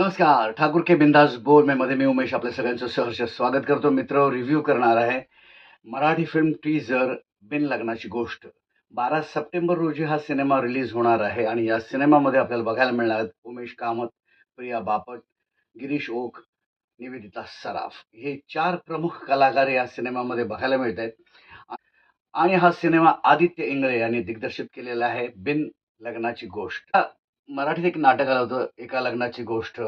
नमस्कार ठाकूर के बिंदास बोल. में मध्ये मी उमेश आपल्या सगळ्यांचं सहर्ष स्वागत करतो. मित्र रिव्ह्यू करणार आहे मराठी फिल्म टीजर बिन लग्नाची गोष्ट. बारा सप्टेंबर रोजी हा सिनेमा रिलीज होणार आहे आणि या सिनेमामध्ये आपल्याला बघायला मिळणार आहेत उमेश कामत प्रिया बापट गिरीश ओक निवेदिता सराफ. हे चार प्रमुख कलाकार या सिनेमामध्ये बघायला मिळत आहेत. आणि हा सिनेमा आदित्य इंगळे यांनी दिग्दर्शित केलेला आहे बिन लग्नाची गोष्ट. मराठीत एक नाटक आलं होतं एका लग्नाची गोष्ट.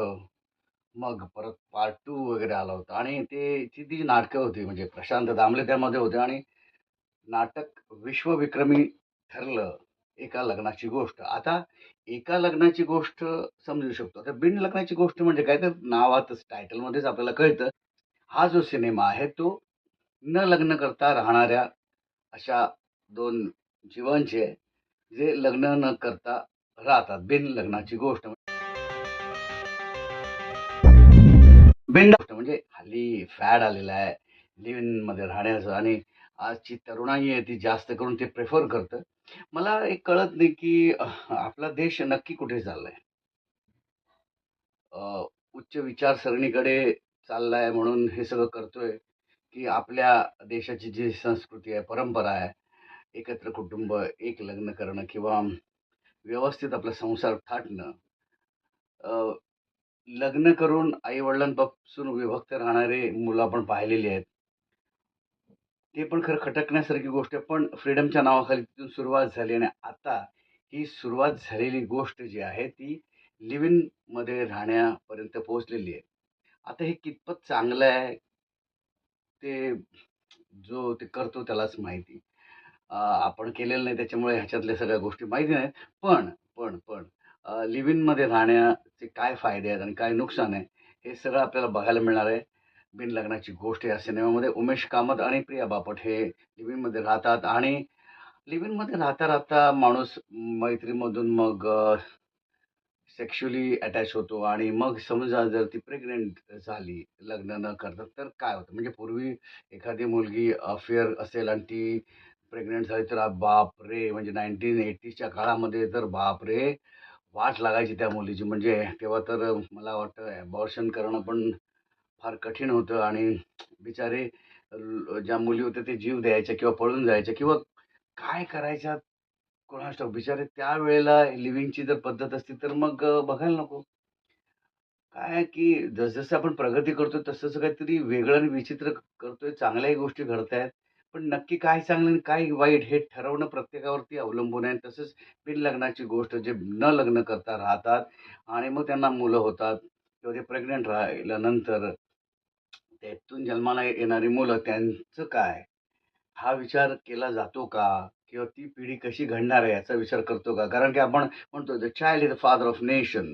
मग परत पार्ट टू वगैरे आला होता. आणि ते ती ती नाटकं होती म्हणजे प्रशांत दामले त्यामध्ये होते आणि नाटक विश्वविक्रमी ठरलं एका लग्नाची गोष्ट. आता एका लग्नाची गोष्ट समजू शकतो. आता बिन लग्नाची गोष्ट म्हणजे काय? तर नावातच टायटलमध्येच आपल्याला कळतं. हा जो सिनेमा आहे तो न लग्न करता राहणाऱ्या अशा दोन जीवांचे जे लग्न न करता राहतात. बिन लग्नाची गोष्ट बिन गोष्ट म्हणजे हल्ली फॅड आलेला आहे. लिव्हमध्ये राहण्याचं आणि आजची तरुणाई आहे ती जास्त करून ते प्रेफर करतं. मला एक कळत नाही की आपला देश नक्की कुठे चाललाय? उच्च विचारसरणीकडे चाललाय म्हणून हे सगळं करतोय की आपल्या देशाची जी संस्कृती आहे परंपरा आहे एकत्र कुटुंब एक लग्न करणं किंवा व्यवस्थित आपला संसार थाटणं लग्न करून आई वडिलांपासून विभक्त राहणारे मुलं आपण पाहिलेली आहेत. ते पण खरं खटकण्यासारखी गोष्ट आहे पण फ्रीडमच्या नावाखाली तिथून सुरुवात झाली आणि आता ही सुरुवात झालेली गोष्ट जी आहे ती लिव्ह इनमध्ये राहण्यापर्यंत पोहोचलेली आहे. आता हे कितपत चांगलं आहे ते जो ते करतो त्यालाच माहिती. आपण केलेलं नाही त्याच्यामुळे ह्याच्यातल्या सगळ्या गोष्टी माहिती नाहीत. पण पण पण लिव्ह इनमध्ये राहण्याचे काय फायदे आहेत आणि काय नुकसान आहे हे सगळं आपल्याला बघायला मिळणार आहे. बिन लग्नाची गोष्ट या सिनेमामध्ये उमेश कामत आणि प्रिया बापट हे लिव्ह इनमध्ये राहतात आणि लिव्ह इनमध्ये राहता राहता माणूस मैत्रीमधून मग सेक्शुअली अटॅच होतो आणि मग समजा जर ती प्रेग्नेंट झाली लग्न न करता तर काय होतं? म्हणजे पूर्वी एखादी मुलगी अफेअर असेल आणि ती प्रेग्नेंट झाली तर बाप रे म्हणजे नाईन्टीन एटीजच्या काळामध्ये तर बाप रे वाट लागायची त्या मुलीची. म्हणजे तेव्हा तर मला वाटतं ॲबॉर्शन करणं पण फार कठीण होतं आणि बिचारे ज्या मुली होत्या ते जीव द्यायच्या किंवा पळून जायच्या किंवा काय करायच्या कोणास ठाऊक. बिचारे त्यावेळेला लिव्हिंगची जर पद्धत असती तर मग बघायला नको. काय की जसजसं आपण प्रगती करतोय तसं काहीतरी वेगळं आणि विचित्र करतोय चांगल्याही गोष्टी घडत आहेत पण नक्की काय चांगलं आणि काय वाईट हे ठरवणं प्रत्येकावरती अवलंबून आहे. तसंच बिन लग्नाची गोष्ट जे न लग्न करता राहतात आणि मग त्यांना मुलं होतात किंवा ते प्रेग्नंट राहिल्यानंतर त्यातून जन्माला येणारी मुलं त्यांचं काय? हा विचार केला जातो का? किंवा ती पिढी कशी घडणार आहे याचा विचार करतो का? कारण की आपण म्हणतो the child is the father of nation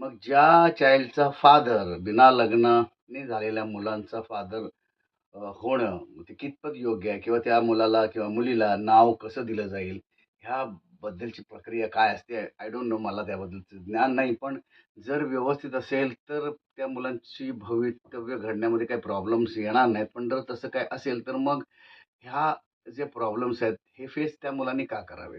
मग ज्या चाइल्डचा फादर बिना लग्नाने झालेल्या मुलांचा फादर होणं ते कितपत योग्य आहे? किंवा त्या मुलाला किंवा मुलीला नाव कसं दिलं जाईल? ह्याबद्दलची प्रक्रिया काय असते? आय डोंट नो मला त्याबद्दलचं ज्ञान नाही. पण जर व्यवस्थित असेल तर त्या मुलांची भवितव्य घडण्यामध्ये काही प्रॉब्लेम्स येणार नाहीत. पण जर तसं काय असेल तर मग ह्या जे प्रॉब्लेम्स आहेत हे फेस त्या मुलांनी का करावे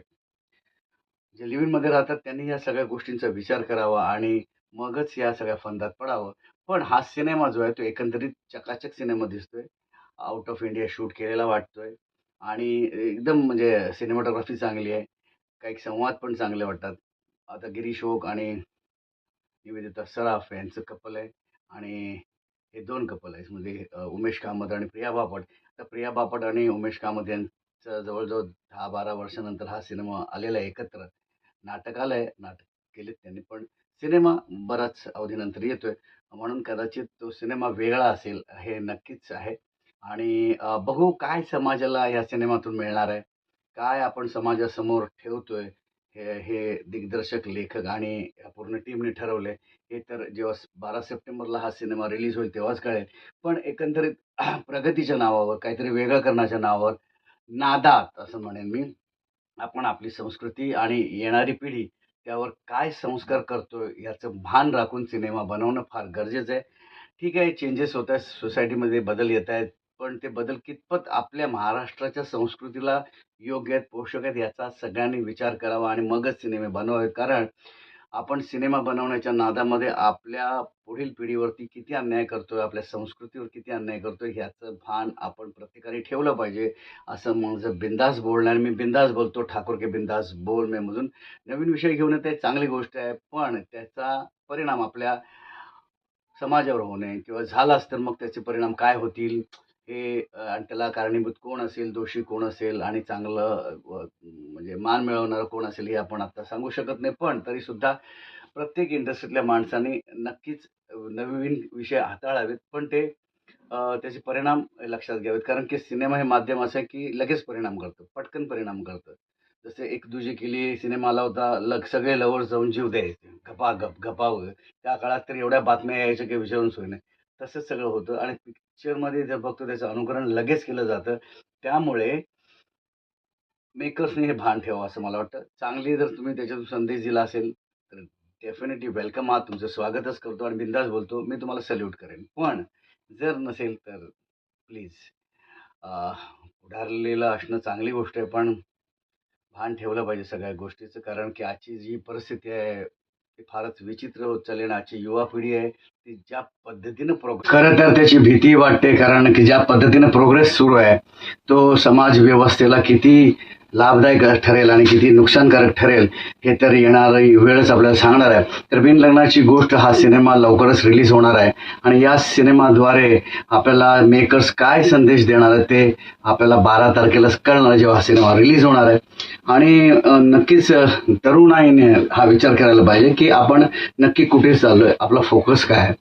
जे लिव्ह राहतात त्यांनी या सगळ्या गोष्टींचा विचार करावा आणि मगच या सगळ्या फंदात पडावं. पण हा सिनेमा जो आहे तो एकंदरीत चकाचक सिनेमा दिसतोय. आउट ऑफ इंडिया शूट केलेला वाटतोय. आणि एकदम म्हणजे सिनेमॅटोग्राफी चांगली आहे. काही संवाद पण चांगले वाटतात. आता गिरीश ओक आणि निवेदिता सराफ यांचं कपल आहे. आणि हे दोन कपल आहेत. म्हणजे उमेश कामत आणि प्रिया बापट. तर प्रिया बापट आणि उमेश कामत यांचं जवळजवळ दहा बारा वर्षानंतर हा सिनेमा आलेला आहे एकत्र. नाटक आलं आहे नाटक केलेत त्यांनी पण. सिनेमा बराच अवधीनंतर येतोय. म्हणून कदाचित तो सिनेमा वेगळा असेल हे नक्कीच आहे. आणि बघू काय समाजाला या सिनेमातून मिळणार आहे. काय आपण समाजासमोर ठेवतोय हे हे दिग्दर्शक लेखक आणि पूर्ण टीमने ठरवले हे तर जेव्हा बारा सप्टेंबरला हा सिनेमा रिलीज होईल तेव्हाच कळेल. पण एकंदरीत प्रगतीच्या नावावर काहीतरी वेगळं करण्याच्या नावावर नादात असं म्हणेन मी आपण आपली संस्कृती आणि येणारी पिढी त्यावर काय संस्कार करतो याचं भान राखून सिनेमा बनवणं फार गरजेचं आहे. ठीक आहे चेंजेस होत आहेत सोसायटीमध्ये बदल येत आहेत पण ते बदल कितपत आपल्या महाराष्ट्राच्या संस्कृतीला योग्य आहेत पोषक आहेत याचा सगळ्यांनी विचार करावा आणि मगच सिनेमे बनवावे कारण आपण सिनेमा बनवण्याच्या नादामध्ये आपल्या पुढील पिढीवरती किती अन्याय करतोय आपल्या संस्कृतीवर किती अन्याय करतोय ह्याचं भान आपण प्रत्येकाने ठेवलं पाहिजे असं माझं बिंदास बोलणार मी बिंदास बोलतो ठाकूर के बिंदास बोल मे मधून नवीन विषय घेऊन येते चांगली गोष्ट आहे पण त्याचा परिणाम आपल्या समाजावर होणे किंवा झालाच तर मग त्याचे परिणाम काय होतील? हे आणि त्याला कारणीभूत कोण असेल? दोषी कोण असेल? आणि चांगलं म्हणजे मान मिळवणारं कोण असेल हे आपण आता सांगू शकत नाही पण तरीसुद्धा प्रत्येक इंडस्ट्रीतल्या माणसाने नक्कीच नवीन विषय हाताळावेत पण ते त्याचे परिणाम लक्षात घ्यावेत. कारण की सिनेमा हे माध्यम असं आहे की लगेच परिणाम करतं पटकन परिणाम करतं. जसे एक दुजे केली सिनेमा आला होता लग सगळे लवर जाऊन जीव द्यायचे. गपा गप गपाव त्या काळात तर एवढ्या बातम्या यायच्या की विचारून सोय नाही. तसंच सगळं होतं आणि पिक्चरमध्ये जर बघतो त्याचं अनुकरण लगेच केलं जातं त्यामुळे मेकर्सने हे भान ठेवावं असं मला वाटतं. चांगली जर तुम्ही त्याच्यातून संदेश दिला असेल तर डेफिनेटली वेलकम आहात. तुमचं स्वागतच करतो आणि बिंदास बोलतो. मी तुम्हाला सल्यूट करेन. पण जर नसेल तर प्लीज पुढारलेलं असणं चांगली गोष्ट आहे पण भान ठेवलं पाहिजे सगळ्या गोष्टीचं. कारण की आजची जी परिस्थिती आहे ती फारच विचित्र होत चालली आणि आजची युवा पिढी आहे ती ज्या पद्धतीनं प्रोग्रेस खरं तर त्याची भीती वाटते. कारण की ज्या पद्धतीनं प्रोग्रेस सुरू आहे तो समाज व्यवस्थेला किती लाभदायक ठरेल आणि किती नुकसानकारक ठरेल हे तर येणारी वेळच आपल्याला सांगणार आहे. तर बिन लग्नाची गोष्ट हा सिनेमा लवकरच रिलीज होणार आहे. आणि या सिनेमाद्वारे आपल्याला मेकर्स काय संदेश देणार आहे ते आपल्याला बारा तारखेला कळणार आहे जेव्हा हा सिनेमा रिलीज होणार आहे. आणि नक्कीच तरुणाईने हा विचार करायला पाहिजे की आपण नक्की कुठे आहे आपला फोकस काय आहे.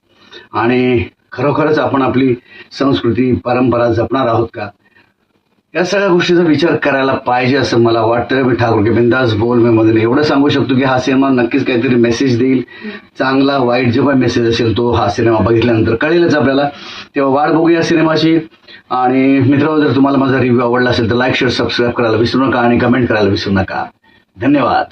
आणि खरोखरच आपण आपली संस्कृती परंपरा जपणार आहोत का? या सगळ्या गोष्टीचा विचार करायला पाहिजे असं मला वाटतं. मी ठाकूर की बिंदास बोल मी मधून एवढं सांगू शकतो की हा सिनेमा नक्कीच काहीतरी मेसेज देईल. चांगला वाईट जेव्हा मेसेज असेल तो हा सिनेमा बघितल्यानंतर कळेलच आपल्याला. तेव्हा वाट बघू या सिनेमाची. आणि मित्रांनो जर तुम्हाला माझा रिव्ह्यू आवडला असेल तर लाईक शेअर सबस्क्राईब करायला विसरू नका आणि कमेंट करायला विसरू नका. धन्यवाद.